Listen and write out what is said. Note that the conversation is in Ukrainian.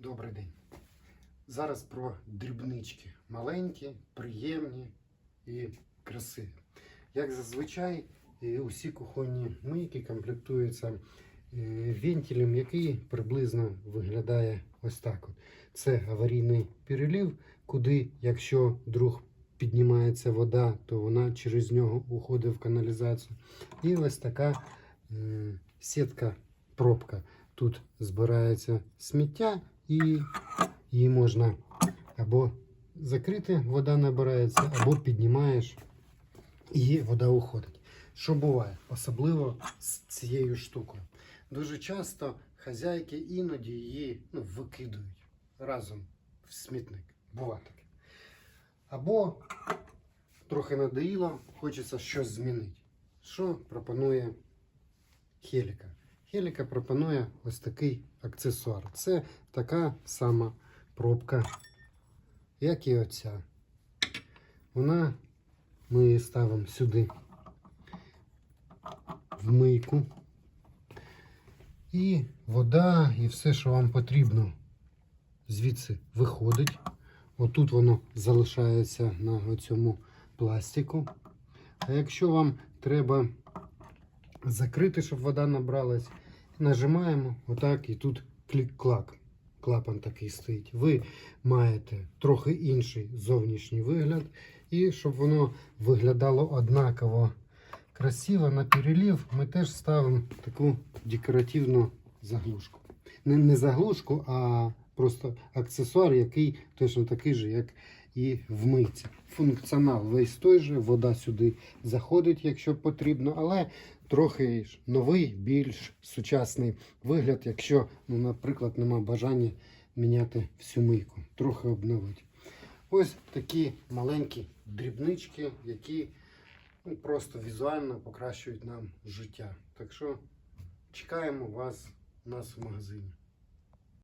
Добрий день. Зараз про дрібнички. Маленькі, приємні і красиві. Як зазвичай, е, усі кухонні мийки комплектуються е, вентилем, який приблизно виглядає ось так. Це аварійний перелів, куди, якщо вдруг піднімається вода, то вона через нього уходить в каналізацію. І ось така е, сітка пробка. Тут збирається сміття і її можна або закрити, вода набирається, або піднімаєш і вода уходить. Що буває, особливо з цією штукою. Дуже часто хазяйки іноді її ну, викидують разом в смітник. Буває таке. Або трохи надоїло, хочеться щось змінити. Що пропонує Хеліка? Хеліка пропонує ось такий аксесуар. Це така сама пробка, як і оця. Вона ми її ставимо сюди в мийку. І вода, і все, що вам потрібно, звідси виходить. Отут воно залишається на цьому пластику. А якщо вам треба закрити, щоб вода набралась, нажимаємо отак і тут клік-клак. Клапан такий стоїть. Ви маєте трохи інший зовнішній вигляд. І щоб воно виглядало однаково красиво на перелів, ми теж ставимо таку декоративну заглушку. Не, не заглушку, а просто аксесуар, який точно такий же, як і в мийці. Функціонал весь той же, вода сюди заходить, якщо потрібно, але трохи новий, більш сучасний вигляд, якщо, ну, наприклад, нема бажання міняти всю мийку, трохи обновити. Ось такі маленькі дрібнички, які ну, просто візуально покращують нам життя. Так що чекаємо вас у нас в магазині.